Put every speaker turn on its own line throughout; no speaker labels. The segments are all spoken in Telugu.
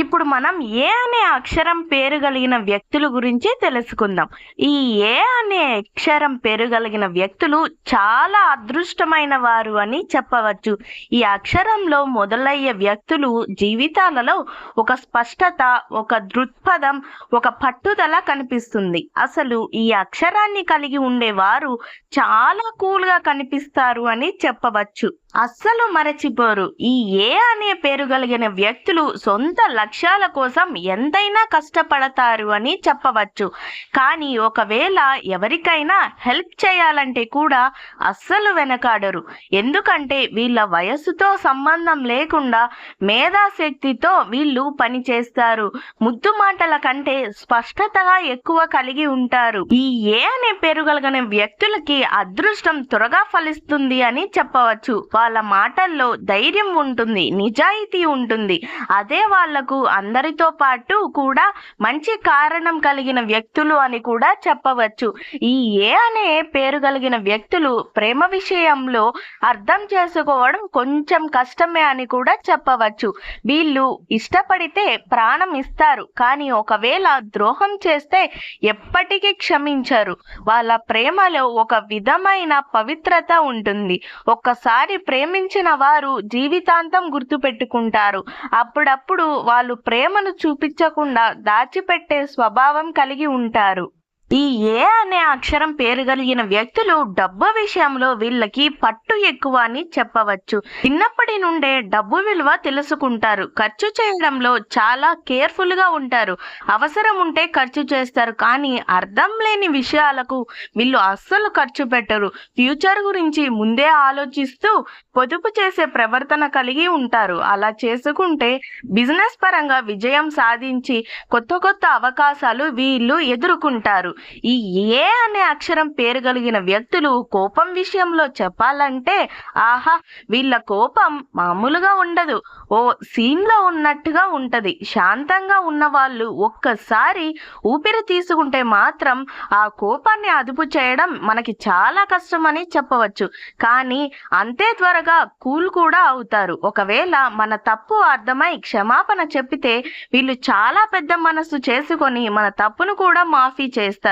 ఇప్పుడు మనం ఏ అనే అక్షరం పేరు కలిగిన వ్యక్తుల గురించి తెలుసుకుందాం. ఈ ఏ అనే అక్షరం పేరు కలిగిన వ్యక్తులు చాలా అదృష్టమైన వారు అని చెప్పవచ్చు. ఈ అక్షరంలో మొదలయ్యే వ్యక్తులు జీవితాలలో ఒక స్పష్టత ఒక దృక్పథం ఒక పట్టుదల కనిపిస్తుంది. అసలు ఈ అక్షరాన్ని కలిగి ఉండేవారు చాలా కూల్గా కనిపిస్తారు అని చెప్పవచ్చు. అస్సలు మరచిపోరు. ఈ ఏ అనే పేరు కలిగిన వ్యక్తులు సొంత లక్ష్యాల కోసం ఎంతైనా కష్టపడతారు అని చెప్పవచ్చు. కానీ ఒకవేళ ఎవరికైనా హెల్ప్ చేయాలంటే కూడా అస్సలు వెనకాడరు. ఎందుకంటే వీళ్ళ వయస్సుతో సంబంధం లేకుండా మేధాశక్తితో వీళ్ళు పని చేస్తారు. ముద్దు మాటల కంటే స్పష్టతగా ఎక్కువ కలిగి ఉంటారు. ఈ ఏ అనే పేరు కలిగిన వ్యక్తులకి అదృష్టం త్వరగా ఫలిస్తుంది అని చెప్పవచ్చు. వాళ్ళ మాటల్లో ధైర్యం ఉంటుంది నిజాయితీ ఉంటుంది. అదే వాళ్ళకు అందరితో పాటు కూడా మంచి కారణం కలిగిన వ్యక్తులు అని కూడా చెప్పవచ్చు. ఈ ఏ అనే పేరు కలిగిన వ్యక్తులు ప్రేమ విషయంలో అర్థం చేసుకోవడం కొంచెం కష్టమే అని కూడా చెప్పవచ్చు. వీళ్ళు ఇష్టపడితే ప్రాణం ఇస్తారు కానీ ఒకవేళ ద్రోహం చేస్తే ఎప్పటికీ క్షమించరు. వాళ్ళ ప్రేమలో ఒక విధమైన పవిత్రత ఉంటుంది. ఒక్కసారి ప్రేమించిన వారు జీవితాంతం గుర్తుపెట్టుకుంటారు. అప్పుడప్పుడు వాళ్ళ వాళ్ళు ప్రేమను చూపించకుండా దాచిపెట్టే స్వభావం కలిగి ఉంటారు. ఈ ఏ అనే అక్షరం పేరు కలిగిన వ్యక్తులు డబ్బు విషయంలో వీళ్ళకి పట్టు ఎక్కువ అని చెప్పవచ్చు. చిన్నప్పటి నుండే డబ్బు విలువ తెలుసుకుంటారు. ఖర్చు చేయడంలో చాలా కేర్ఫుల్గా ఉంటారు. అవసరం ఉంటే ఖర్చు చేస్తారు. కానీ అర్థం లేని విషయాలకు వీళ్ళు అస్సలు ఖర్చు పెట్టరు. ఫ్యూచర్ గురించి ముందే ఆలోచిస్తూ పొదుపు చేసే ప్రవర్తన కలిగి ఉంటారు. అలా చేసుకుంటే బిజినెస్ పరంగా విజయం సాధించి కొత్త కొత్త అవకాశాలు వీళ్ళు ఎదుర్కొంటారు. ఈ ఏ అనే అక్షరం పేరు కలిగిన వ్యక్తులు కోపం విషయంలో చెప్పాలంటే ఆహా వీళ్ళ కోపం మామూలుగా ఉండదు. ఓ సీన్లో ఉన్నట్టుగా ఉంటది. శాంతంగా ఉన్న వాళ్ళు ఒక్కసారి ఊపిరి తీసుకుంటే మాత్రం ఆ కోపాన్ని అదుపు చేయడం మనకి చాలా కష్టమని చెప్పవచ్చు. కానీ అంతే త్వరగా కూల్ కూడా అవుతారు. ఒకవేళ మన తప్పు అర్థమై క్షమాపణ చెప్పితే వీళ్ళు చాలా పెద్ద మనసు చేసుకొని మన తప్పును కూడా మాఫీ చేస్తారు.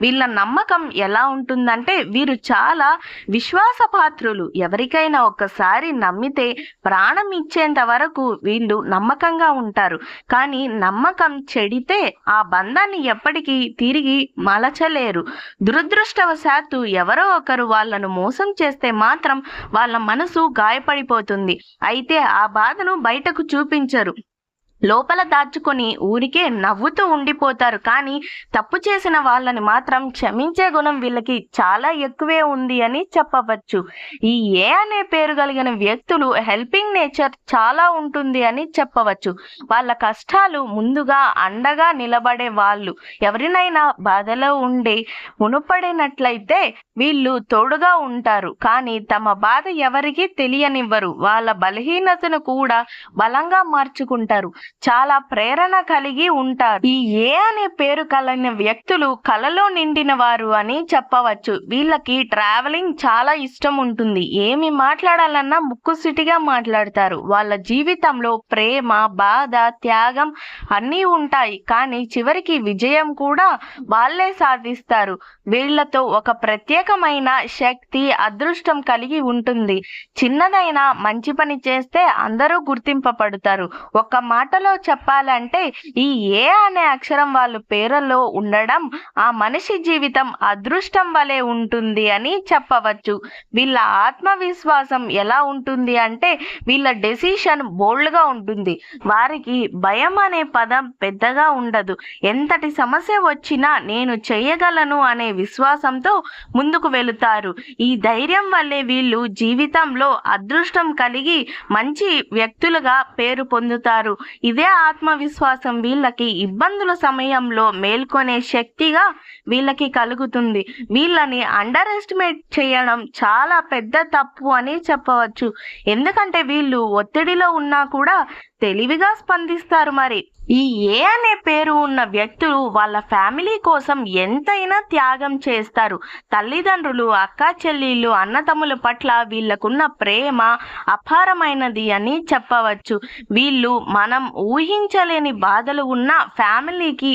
వీళ్ళ నమ్మకం ఎలా ఉంటుందంటే వీరు చాలా విశ్వాసపాత్రులు. ఎవరికైనా ఒక్కసారి నమ్మితే ప్రాణం ఇచ్చేంత వరకు వీళ్ళు నమ్మకంగా ఉంటారు. కానీ నమ్మకం చెడితే ఆ బంధాన్ని ఎప్పటికీ తిరిగి మలచలేరు. దురదృష్టవశాత్తు ఎవరో ఒకరు వాళ్ళను మోసం చేస్తే మాత్రం వాళ్ళ మనసు గాయపడిపోతుంది. అయితే ఆ బాధను బయటకు చూపించరు. లోపల దాచుకొని ఊరికే నవ్వుతూ ఉండిపోతారు. కానీ తప్పు చేసిన వాళ్ళని మాత్రం క్షమించే గుణం వీళ్ళకి చాలా ఎక్కువే ఉంది అని చెప్పవచ్చు. ఈ ఏ అనే పేరు కలిగిన వ్యక్తులు హెల్పింగ్ నేచర్ చాలా ఉంటుంది అని చెప్పవచ్చు. వాళ్ళ కష్టాలు ముందుగా అండగా నిలబడే వాళ్ళు. ఎవరినైనా బాధలో ఉండి మునుపడినట్లయితే వీళ్ళు తోడుగా ఉంటారు. కానీ తమ బాధ ఎవరికీ తెలియనివ్వరు. వాళ్ళ బలహీనతను కూడా బలంగా మార్చుకుంటారు. చాలా ప్రేరణ కలిగి ఉంటారు. ఈ ఏ అనే పేరు కలిగిన వ్యక్తులు కలలో నిండిన వారు అని చెప్పవచ్చు. వీళ్ళకి ట్రావెలింగ్ చాలా ఇష్టం ఉంటుంది. ఏమి మాట్లాడాలన్నా ముక్కుసిటిగా మాట్లాడతారు. వాళ్ళ జీవితంలో ప్రేమ బాధ త్యాగం అన్నీ ఉంటాయి. కానీ చివరికి విజయం కూడా వాళ్ళే సాధిస్తారు. వీళ్ళతో ఒక ప్రత్యేకమైన శక్తి అదృష్టం కలిగి ఉంటుంది. చిన్నదైనా మంచి పని చేస్తే అందరూ గుర్తింపబడతారు. ఒక మాటలో చెప్పాలంటే ఈ ఏ అనే అక్షరం వాళ్ళ పేరులో ఉండడం ఆ మనిషి జీవితం అదృష్టం వలె ఉంటుంది అని చెప్పవచ్చు. వీళ్ళ ఆత్మవిశ్వాసం ఎలా ఉంటుంది అంటే వీళ్ళ డెసిషన్ బోల్డ్గా ఉంటుంది. వారికి భయం అనే పదం పెద్దగా ఉండదు. ఎంతటి సమస్య వచ్చినా నేను చేయగలను అనే విశ్వాసంతో ముందుకు వెళుతారు. ఈ ధైర్యం వల్లే వీళ్ళు జీవితంలో అదృష్టం కలిగి మంచి వ్యక్తులుగా పేరు పొందుతారు. ఇదే ఆత్మవిశ్వాసం వీళ్ళకి ఇబ్బందుల సమయంలో మేల్కొనే శక్తిగా వీళ్ళకి కలుగుతుంది. వీళ్ళని అండర్ ఎస్టిమేట్ చేయడం చాలా పెద్ద తప్పు అని చెప్పవచ్చు. ఎందుకంటే వీళ్ళు ఒత్తిడిలో ఉన్నా కూడా తెలివిగా స్పందిస్తారు మరి. ఈ ఏ అనే పేరు ఉన్న వ్యక్తులు వాళ్ళ ఫ్యామిలీ కోసం ఎంతైనా త్యాగం చేస్తారు. తల్లిదండ్రులు అక్క చెల్లెళ్ళు అన్నతమ్ముల పట్ల వీళ్ళకున్న ప్రేమ అపారమైనది అని చెప్పవచ్చు. వీళ్ళు మనం ఊహించలేని బాధలు ఉన్న ఫ్యామిలీకి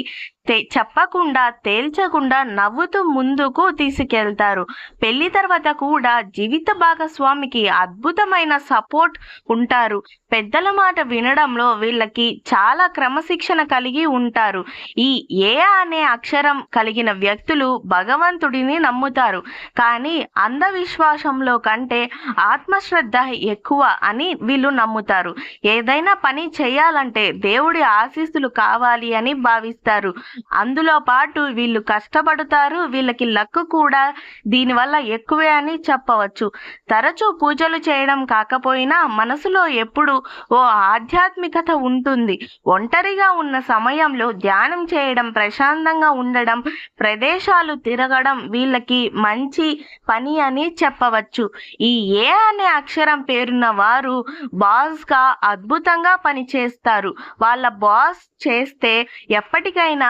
తే చెప్పకుండా తేల్చకుండా నవ్వుతూ ముందుకు తీసుకెళ్తారు. పెళ్ళి తర్వాత కూడా జీవిత భాగస్వామికి అద్భుతమైన సపోర్ట్ ఉంటారు. పెద్దల మాట వినడంలో వీళ్ళకి చాలా క్రమశిక్షణ కలిగి ఉంటారు. ఈ ఏ అనే అక్షరం కలిగిన వ్యక్తులు భగవంతుడిని నమ్ముతారు. కానీ అంధవిశ్వాసంలో కంటే ఆత్మశ్రద్ధ ఎక్కువ అని వీళ్ళు నమ్ముతారు. ఏదైనా పని చేయాలంటే దేవుడి ఆశీస్సులు కావాలి అని భావిస్తారు. అందులో పాటు వీళ్ళు కష్టపడతారు వీళ్ళకి లక్ కూడా దీనివల్ల ఎక్కువే అని చెప్పవచ్చు. తరచూ పూజలు చేయడం కాకపోయినా మనసులో ఎప్పుడు ఓ ఆధ్యాత్మికత ఉంటుంది. ఒంటరిగా ఉన్న సమయంలో ధ్యానం చేయడం ప్రశాంతంగా ఉండడం ప్రదేశాలు తిరగడం వీళ్ళకి మంచి పని అని చెప్పవచ్చు. ఈ ఏ అనే అక్షరం పేరున్న వారు బాస్గా అద్భుతంగా పనిచేస్తారు. వాళ్ళ బాస్ చేస్తే ఎప్పటికైనా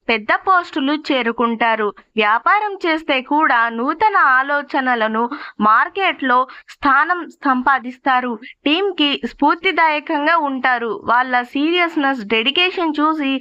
పెద్ద పోస్టులు చేరుకుంటారు. వ్యాపారం చేస్తే కూడా నూతన ఆలోచనలను మార్కెట్లో స్థానం సంపాదిస్తారు. టీంకి స్ఫూర్తిదాయకంగా ఉంటారు. వాళ్ళ సీరియస్నెస్ డెడికేషన్ చూసి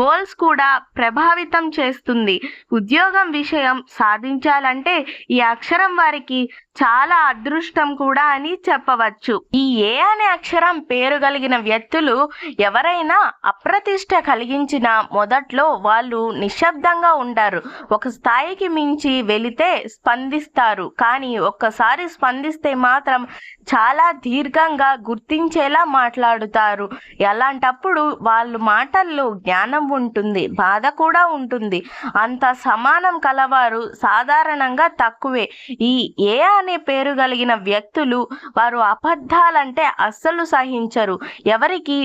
గోల్స్ కూడా ప్రభావితం చేస్తుంది. ఉద్యోగం విషయం సాధించాలంటే ఈ అక్షరం వారికి చాలా అదృష్టం కూడా అని చెప్పవచ్చు. ఈ ఏ అనే అక్షరం పేరు కలిగిన వ్యక్తులు ఎవరైనా అప్రతిష్ట కలిగించిన మొదట్లో వాళ్ళు నిశ్శబ్దంగా ఉంటారు ఒక స్థాయికి మించి వెళితే స్పందిస్తారు. కానీ ఒక్కసారి స్పందిస్తే మాత్రం చాలా దీర్ఘంగా గుర్తించేలా మాట్లాడుతారు. ఎలాంటప్పుడు వాళ్ళు మాటల్లో జ్ఞానం ఉంటుంది బాధ కూడా ఉంటుంది. అంత సమానం కలవారు సాధారణంగా తక్కువే. ఈ ఏ అనే పేరు కలిగిన వ్యక్తులు వారు అబద్ధాలంటే అస్సలు సహించరు. ఎవరికి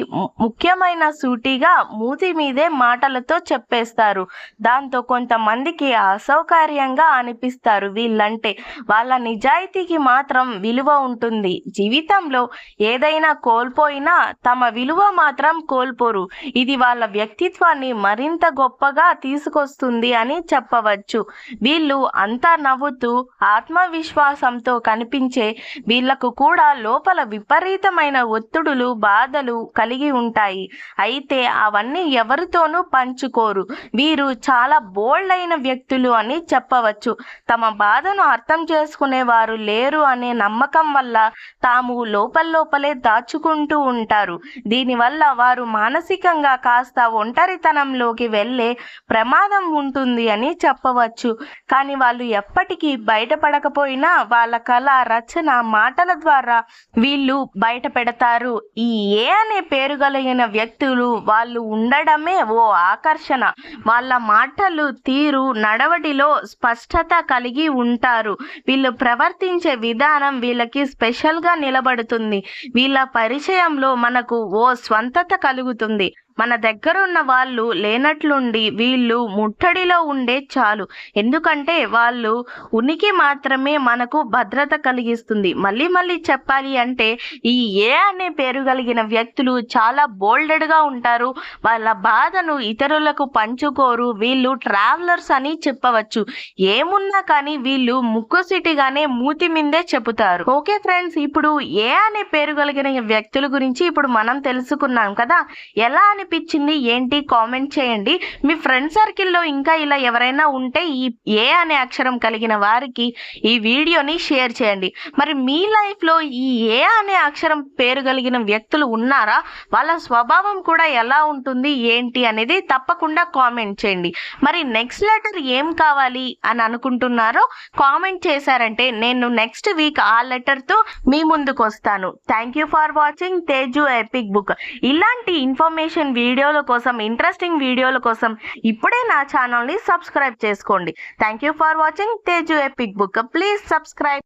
ముఖ్యమైన సూటిగా మూతి మీదే మాటలతో చెప్పేస్తారు. దాంతో కొంతమందికి అసౌకర్యంగా అనిపిస్తారు. వీళ్ళంటే వాళ్ళ నిజాయితీకి మాత్రం విలువ ఉంటుంది. జీవితంలో ఏదైనా కోల్పోయినా తమ విలువ మాత్రం కోల్పోరు. ఇది వాళ్ళ వ్యక్తిత్వాన్ని మరింత గొప్పగా తీసుకొస్తుంది అని చెప్పవచ్చు. వీళ్ళు అంతా నవ్వుతూ ఆత్మవిశ్వాసంతో కనిపించే వీళ్ళకు కూడా లోపల విపరీతమైన ఒత్తిడులు బాధలు కలిగి ఉంటాయి. అయితే అవన్నీ ఎవరితోనూ పంచుకోరు. వీరు చాలా బోల్డ్ అయిన వ్యక్తులు అని చెప్పవచ్చు. తమ బాధను అర్థం చేసుకునేవారు లేరు అనే నమ్మకం వల్ల తాము లోపల లోపలే దాచుకుంటూ ఉంటారు. దీనివల్ల వారు మానసికంగా కాస్త ఒంటరితనంలోకి వెళ్ళే ప్రమాదం ఉంటుంది అని చెప్పవచ్చు. కానీ వాళ్ళు ఎప్పటికీ బయటపడకపోయినా వాళ్ళ కళ రచన మాటల ద్వారా వీళ్ళు బయట పెడతారు ఈ ఏ అనే పేరు కలిగిన వ్యక్తులు వాళ్ళు ఉండడమే ఓ ఆకర్షణ. వాళ్ళ మాటలు తీరు నడవడిలో స్పష్టత కలిగి ఉంటారు. వీళ్ళు ప్రవర్తించే విధానం వీళ్ళకి సాక్ష్యాలుగా నిలబడుతుంది. వీళ్ళ పరిచయంలో మనకు ఓ స్వంతత కలుగుతుంది. మన దగ్గర ఉన్న వాళ్ళు లేనట్లుండి వీళ్ళు ముట్టడిలో ఉండే చాలు. ఎందుకంటే వాళ్ళు ఉనికి మాత్రమే మనకు భద్రత కలిగిస్తుంది. మళ్ళీ మళ్ళీ చెప్పాలి అంటే ఈ ఏ అనే పేరు కలిగిన వ్యక్తులు చాలా బోల్డెడ్గా ఉంటారు. వాళ్ళ బాధను ఇతరులకు పంచుకోరు. వీళ్ళు ట్రావెలర్స్ అని చెప్పవచ్చు. ఏమున్నా కానీ వీళ్ళు ముక్కుసిటిగానే మూతి మీదే చెబుతారు. ఓకే ఫ్రెండ్స్ ఇప్పుడు ఏ అనే పేరు కలిగిన వ్యక్తుల గురించి ఇప్పుడు మనం తెలుసుకున్నాం కదా? ఎలా అనిపించింది ఏంటి? కామెంట్ చేయండి. మీ ఫ్రెండ్ సర్కిల్లో ఇంకా ఇలా ఎవరైనా ఉంటే ఈ ఏ అనే అక్షరం కలిగిన వారికి ఈ వీడియోని షేర్ చేయండి. మరి మీ లైఫ్లో ఈ ఏ అనే అక్షరం పేరు కలిగిన వ్యక్తులు ఉన్నారా? వాళ్ళ స్వభావం కూడా ఎలా ఉంటుంది? ఏంటి అనేది తప్పకుండా కామెంట్ చేయండి. మరి నెక్స్ట్ లెటర్ ఏం కావాలి అని అనుకుంటున్నారో కామెంట్ చేశారంటే నేను నెక్స్ట్ వీక్ ఆ లెటర్తో మీ ముందుకు వస్తాను thank you for watching Teju epic book. ఇలాంటి ఇన్ఫర్మేషన్ వీడియోల కోసం ఇంట్రెస్టింగ్ వీడియోల కోసం ఇప్పుడే నా ఛానల్ని సబ్స్క్రైబ్ చేసుకోండి. Thank you for watching Teju epic book please subscribe